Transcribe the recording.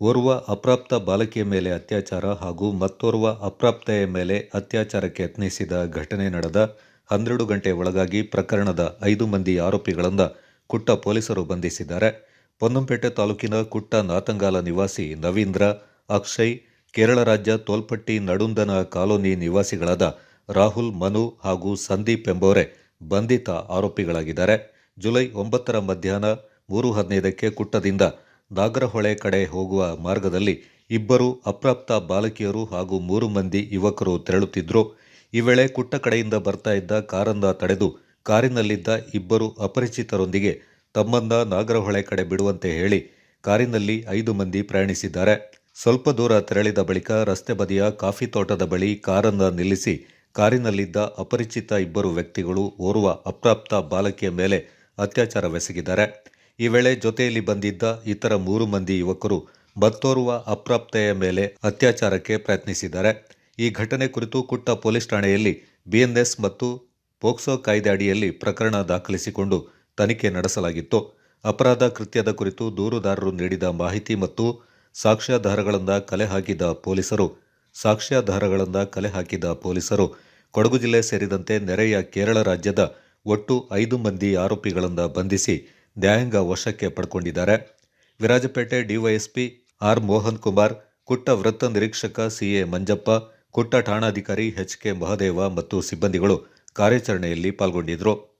ಓರ್ವ ಅಪ್ರಾಪ್ತ ಬಾಲಕಿಯ ಮೇಲೆ ಅತ್ಯಾಚಾರ ಹಾಗೂ ಮತ್ತೋರ್ವ ಅಪ್ರಾಪ್ತೆಯ ಮೇಲೆ ಅತ್ಯಾಚಾರಕ್ಕೆ ಯತ್ನಿಸಿದ ಘಟನೆ ನಡೆದ ಹನ್ನೆರಡು ಗಂಟೆ ಒಳಗಾಗಿ ಪ್ರಕರಣದ ಐದು ಮಂದಿ ಆರೋಪಿಗಳನ್ನು ಕುಟ್ಟ ಪೊಲೀಸರು ಬಂಧಿಸಿದ್ದಾರೆ. ಪೊನ್ನಂಪೇಟೆ ತಾಲೂಕಿನ ಕುಟ್ಟ ನಾತಂಗಾಲ ನಿವಾಸಿ ನವೀಂದ್ರ, ಅಕ್ಷಯ್, ಕೇರಳ ರಾಜ್ಯ ತೋಲ್ಪಟ್ಟಿ ನಡುಂದನ ಕಾಲೋನಿ ನಿವಾಸಿಗಳಾದ ರಾಹುಲ್, ಮನು ಹಾಗೂ ಸಂದೀಪ್ ಎಂಬೋರೆ ಬಂಧಿತ ಆರೋಪಿಗಳಾಗಿದ್ದಾರೆ. ಜುಲೈ ಒಂಬತ್ತರ ಮಧ್ಯಾಹ್ನ ಮೂರು ಹದಿನೈದಕ್ಕೆ ಕುಟ್ಟದಿಂದ ನಾಗರಹೊಳೆ ಕಡೆ ಹೋಗುವ ಮಾರ್ಗದಲ್ಲಿ ಇಬ್ಬರು ಅಪ್ರಾಪ್ತ ಬಾಲಕಿಯರು ಹಾಗೂ ಮೂರು ಮಂದಿ ಯುವಕರು ತೆರಳುತ್ತಿದ್ದರು ಈ ವೇಳೆ ಕುಟ್ಟ ಕಡೆಯಿಂದ ಬರ್ತಾ ಇದ್ದ ಕಾರಂದ ತಡೆದು ಕಾರಿನಲ್ಲಿದ್ದ ಇಬ್ಬರು ಅಪರಿಚಿತರೊಂದಿಗೆ ತಮ್ಮನ್ನ ನಾಗರಹೊಳೆ ಕಡೆ ಬಿಡುವಂತೆ ಹೇಳಿ ಕಾರಿನಲ್ಲಿ ಐದು ಮಂದಿ ಪ್ರಯಾಣಿಸಿದ್ದಾರೆ. ಸ್ವಲ್ಪ ದೂರ ತೆರಳಿದ ಬಳಿಕ ರಸ್ತೆ ಬದಿಯ ಕಾಫಿ ತೋಟದ ಬಳಿ ಕಾರನ್ನ ನಿಲ್ಲಿಸಿ ಕಾರಿನಲ್ಲಿದ್ದ ಅಪರಿಚಿತ ಇಬ್ಬರು ವ್ಯಕ್ತಿಗಳು ಓರ್ವ ಅಪ್ರಾಪ್ತ ಬಾಲಕಿಯ ಮೇಲೆ ಅತ್ಯಾಚಾರವೆಸಗಿದ್ದಾರೆ. ಈ ವೇಳೆ ಜೊತೆಯಲ್ಲಿ ಬಂದಿದ್ದ ಇತರ ಮೂರು ಮಂದಿ ಯುವಕರು ಬತ್ತೋರುವ ಅಪ್ರಾಪ್ತೆಯ ಮೇಲೆ ಅತ್ಯಾಚಾರಕ್ಕೆ ಪ್ರಯತ್ನಿಸಿದ್ದಾರೆ. ಈ ಘಟನೆ ಕುರಿತು ಕುಟ್ಟ ಪೊಲೀಸ್ ಠಾಣೆಯಲ್ಲಿ ಬಿಎನ್ಎಸ್ ಮತ್ತು ಪೋಕ್ಸೋ ಕಾಯ್ದೆ ಅಡಿಯಲ್ಲಿ ಪ್ರಕರಣ ದಾಖಲಿಸಿಕೊಂಡು ತನಿಖೆ ನಡೆಸಲಾಗಿತ್ತು. ಅಪರಾಧ ಕೃತ್ಯದ ಕುರಿತು ದೂರುದಾರರು ನೀಡಿದ ಮಾಹಿತಿ ಮತ್ತು ಸಾಕ್ಷ್ಯಾಧಾರಗಳಿಂದ ಕಲೆ ಹಾಕಿದ ಪೊಲೀಸರು, ಸಾಕ್ಷ್ಯಾಧಾರಗಳಿಂದ ಕಲೆ ಹಾಕಿದ ಪೊಲೀಸರು, ಕೊಡಗು ಜಿಲ್ಲೆ ಸೇರಿದಂತೆ ನೆರೆಯ ಕೇರಳ ರಾಜ್ಯದ ಒಟ್ಟು ಐದು ಮಂದಿ ಆರೋಪಿಗಳನ್ನು ಬಂಧಿಸಿ ನ್ಯಾಯಾಂಗ ವಶಕ್ಕೆ ಪಡ್ಕೊಂಡಿದ್ದಾರೆ. ವಿರಾಜಪೇಟೆ ಡಿವೈಎಸ್ಪಿ ಆರ್ ಮೋಹನ್ ಕುಮಾರ್, ಕುಟ್ಟ ವೃತ್ತ ನಿರೀಕ್ಷಕ ಸಿಎ ಮಂಜಪ್ಪ, ಕುಟ್ಟ ಠಾಣಾಧಿಕಾರಿ ಎಚ್ ಕೆ ಮಹದೇವ ಮತ್ತು ಸಿಬ್ಬಂದಿಗಳು ಕಾರ್ಯಾಚರಣೆಯಲ್ಲಿ ಪಾಲ್ಗೊಂಡಿದ್ದರು